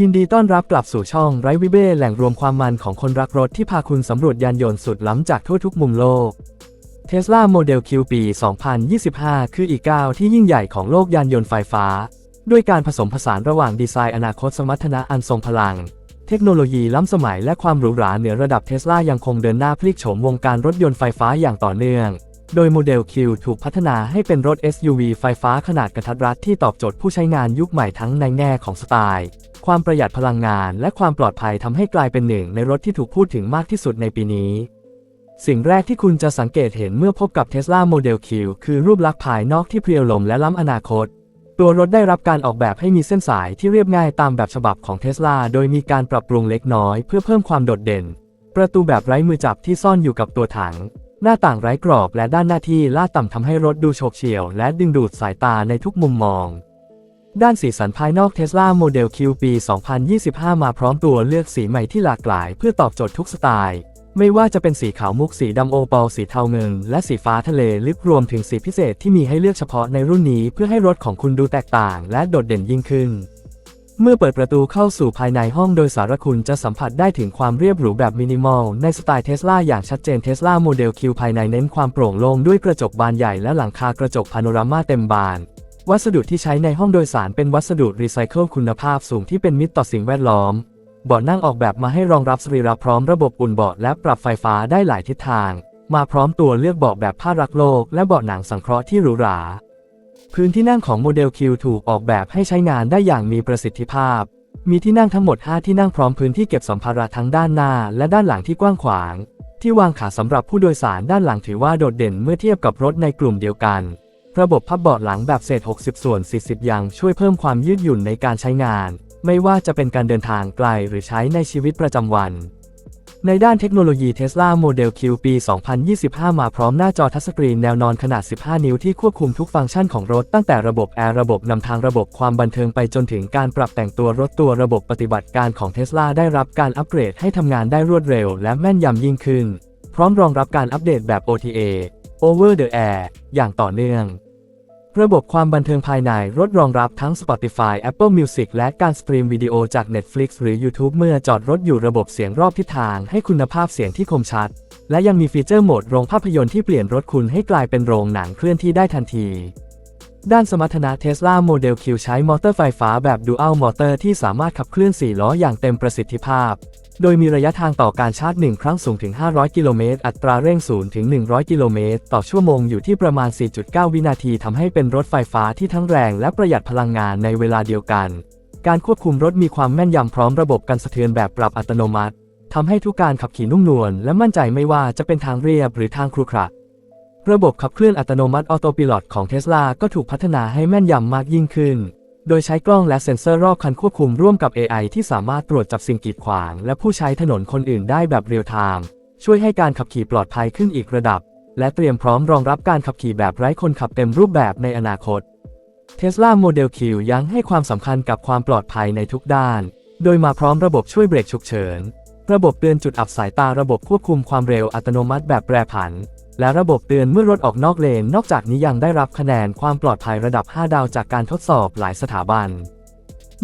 ยินดีต้อนรับกลับสู่ช่องไรวิเบ้แหล่งรวมความมันของคนรักรถที่พาคุณสำรวจยานยนต์สุดล้ำจากทั่วทุกมุมโลก Tesla Model Q ปี 2025 คืออีกก้าวที่ยิ่งใหญ่ของโลกยานยนต์ไฟฟ้า ด้วยการผสมผสานระหว่างดีไซน์อนาคตสมรรถนะอันทรงพลัง เทคโนโลยีล้ำสมัยและความหรูหราเหนือระดับเทสลายังคงเดินหน้าพลิกโฉมวงการรถยนต์ไฟฟ้าอย่างต่อเนื่อง โดยโมเดล Q ถูกพัฒนาให้เป็นรถ SUV ไฟฟ้าขนาดกระทัดรัดที่ตอบโจทย์ผู้ใช้งานยุคใหม่ทั้งในแง่ของสไตล์ ความประหยัดพลังงาน และความปลอดภัยทำให้กลายเป็นหนึ่งในรถที่ถูกพูดถึงมากที่สุดในปีนี้ สิ่งแรกที่คุณจะสังเกตเห็นเมื่อพบกับ Tesla Model Q คือรูปลักษณ์ภายนอกที่เพรียวลมและล้ำอนาคต ตัวรถได้รับการออกแบบให้มีเส้นสายที่เรียบง่ายตามแบบฉบับของ Tesla โดยมีการปรับปรุงเล็กน้อย เพื่อเพิ่มความโดดเด่น ประตูแบบไร้มือจับที่ซ่อนอยู่กับตัวถัง หน้าต่างไร้กรอบและด้านหน้าที่ลาดต่ำทำให้รถดูโฉบเฉี่ยว และดึงดูดสายตาในทุกมุมมอง ด้านสีสันภายนอก Tesla Model Q ปี 2025 มาพร้อมตัวเลือกสีใหม่ที่หลากหลาย เพื่อตอบโจทย์ทุกสไตล์ ไม่ว่าจะเป็นสีขาวมุกสีดำโอปอลสีเทาเงิน และสีฟ้าทะเลลึกรวมถึงสีพิเศษที่มีให้เลือกเฉพาะในรุ่นนี้ เพื่อให้รถของคุณดูแตกต่าง และโดดเด่นยิ่งขึ้น เมื่อเปิดประตูเข้าสู่ภายในห้องโดยสารคุณจะสัมผัสได้ถึงความเรียบหรูแบบมินิมอล ในสไตล์เทสลาอย่างชัดเจนเทสลาโมเดล Q ภายในเน้นความโปร่งโล่งด้วยกระจกบานใหญ่และหลังคากระจกพาโนรามาเต็มบาน วัสดุที่ใช้ในห้องโดยสารเป็นวัสดุรีไซเคิลคุณภาพสูงที่เป็นมิตรต่อสิ่งแวดล้อมเบาะนั่งออกแบบมาให้รองรับสรีระพร้อมระบบอุ่นเบาะและปรับไฟฟ้าได้หลายทิศทาง มาพร้อมตัวเลือกเบาะแบบผ้ารักโลก และเบาะหนังสังเคราะห์ที่หรูหรา พื้นที่นั่งของโมเดล Q ถูกออกแบบให้ใช้งานได้อย่างมีประสิทธิภาพ มีที่นั่งทั้งหมด 5 ที่นั่งพร้อมพื้นที่เก็บสัมภาระทั้งด้านหน้า และด้านหลังที่กว้างขวาง ที่วางขาสำหรับผู้โดยสารด้านหลังถือว่าโดดเด่นเมื่อเทียบกับรถในกลุ่มเดียวกัน ระบบพับเบาะหลังแบบเศษ 60 ส่วน 40 ยังช่วยเพิ่มความยืดหยุ่นในการใช้งาน ไม่ว่าจะเป็นการเดินทางไกลหรือใช้ในชีวิตประจำวัน ในด้านเทคโนโลยี Tesla Model Q ปี 2025 มาพร้อมหน้าจอทัชสกรีนแนวนอนขนาด 15 นิ้วที่ควบคุมทุกฟังก์ชันของรถตั้งแต่ระบบแอร์ระบบนำทางระบบความบันเทิงไปจนถึงการปรับแต่งตัวรถตัวระบบปฏิบัติการของ Tesla ได้รับการอัปเกรดให้ทำงานได้รวดเร็วและแม่นยำยิ่งขึ้น พร้อมรองรับการอัปเดตแบบ OTA Over the Air อย่างต่อเนื่อง ระบบความบันเทิงภายในรถรองรับทั้ง Spotify Apple Music และการสตรีมวิดีโอจาก Netflix หรือ YouTube เมื่อจอดรถอยู่ระบบเสียงรอบทิศทางให้คุณภาพเสียงที่คมชัด และยังมีฟีเจอร์โหมดโรงภาพยนตร์ที่เปลี่ยนรถคุณให้กลายเป็นโรงหนังเคลื่อนที่ได้ทันที ด้านสมรรถนะ Tesla Model Q ใช้มอเตอร์ไฟฟ้าแบบ Dual Motor ที่สามารถขับเคลื่อน4ล้ออย่างเต็มประสิทธิภาพ โดยมีระยะทางต่อการชาร์จ 1 ครั้งสูงถึง 500 กิโลเมตร อัตราเร่ง0ถึง 100 กิโลเมตร ต่อชั่วโมงอยู่ที่ประมาณ 4.9 วินาทีทำให้เป็นรถไฟฟ้าที่ทั้งแรงและประหยัดพลังงานในเวลาเดียวกัน การควบคุมรถมีความแม่นยำพร้อมระบบกันสะเทือนแบบปรับอัตโนมัติทำให้ทุกการขับขี่นุ่มนวลและมั่นใจไม่ว่าจะเป็นทางเรียบหรือทางครุขระระบบขับเคลื่อนอัตโนมัติออโต i ิลอตของ Tesla ก็ถูกพัฒนาให้แม่นยำมากยิ่งขึ้น โดยใช้กล้องและเซ็นเซอร์รอบคันควบคุมร่วมกับ AI ที่สามารถตรวจจับสิ่งกีดขวาง และผู้ใช้ถนนคนอื่นได้แบบเรียลไทม์ช่วยให้การขับขี่ปลอดภัยขึ้นอีกระดับ และเตรียมพร้อมรองรับการขับขี่แบบไร้คนขับเต็มรูปแบบในอนาคต Tesla Model Q ยังให้ความสำคัญกับความปลอดภัยในทุกด้าน โดยมาพร้อมระบบช่วยเบรกฉุกเฉิน ระบบเตือนจุดอับสายตาระบบควบคุมความเร็วอัตโนมัติแบบแปรผัน และระบบเตือนเมื่อรถออกนอกเลน นอกจากนี้ยังได้รับคะแนนความปลอดภัยระดับ 5 ดาวจากการทดสอบหลายสถาบัน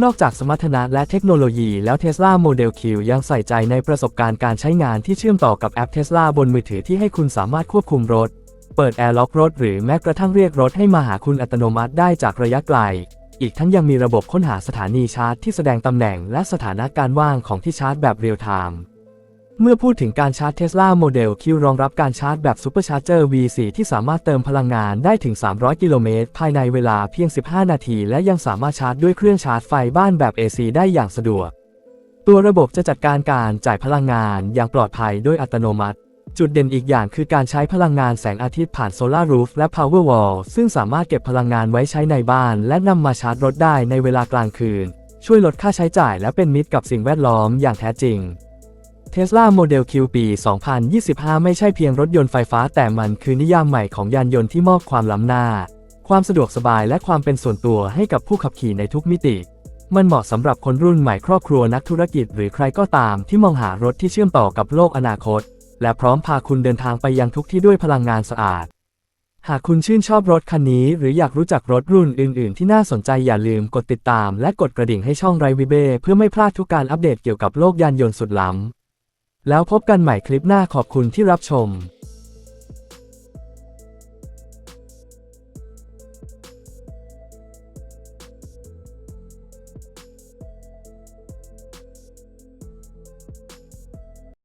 นอกจากสมรรถนะและเทคโนโลยีแล้ว Tesla Model Q ยังใส่ใจในประสบการณ์การใช้งานที่เชื่อมต่อกับแอป Tesla บนมือถือที่ให้คุณสามารถควบคุมรถ เปิดแอร์ล็อกรถหรือแม้กระทั่งเรียกรถให้มาหาคุณอัตโนมัติได้จากระยะไกล อีกทั้งยังมีระบบค้นหาสถานีชาร์จที่แสดงตำแหน่งและสถานะการว่างของที่ชาร์จแบบเรียลไทม์เมื่อพูดถึงการชาร์จ Tesla Model Q รองรับการชาร์จแบบ Supercharger V4 ที่สามารถเติมพลังงานได้ถึง 300 กิโลเมตร ภายในเวลาเพียง 15 นาที และยังสามารถชาร์จด้วยเครื่องชาร์จไฟบ้านแบบ AC ได้อย่างสะดวก ตัวระบบจะจัดการการจ่ายพลังงานอย่างปลอดภัยโดยอัตโนมัติ จุดเด่นอีกอย่างคือการใช้พลังงานแสงอาทิตย์ผ่านโซลารูฟและ Powerwall ซึ่งสามารถเก็บพลังงานไว้ใช้ในบ้าน และนำมาชาร์จรถได้ในเวลากลางคืน ช่วยลดค่าใช้จ่ายและเป็นมิตรกับสิ่งแวดล้อมอย่างแท้จริง Tesla Model Q ปี 2025 ไม่ใช่เพียงรถยนต์ไฟฟ้าแต่มันคือนิยามใหม่ของยานยนต์ที่มอบความล้ำหน้า ความสะดวกสบายและความเป็นส่วนตัวให้กับผู้ขับขี่ในทุกมิติ มันเหมาะสำหรับคนรุ่นใหม่ครอบครัวนักธุรกิจหรือใครก็ตามที่มองหารถที่เชื่อมต่อกับโลกอนาคต และพร้อมพาคุณเดินทางไปยังทุกที่ด้วยพลังงานสะอาด หากคุณชื่นชอบรถคันนี้ หรืออยากรู้จักรถรุ่นอื่น ๆ ที่น่าสนใจอย่าลืมกดติดตาม และกดกระดิ่งให้ช่องไรวิเบ้เพื่อไม่พลาดทุกการอัปเดตเกี่ยวกับโลกยานยนต์สุดล้ำแล้วพบกันใหม่คลิปหน้าขอบคุณที่รับชม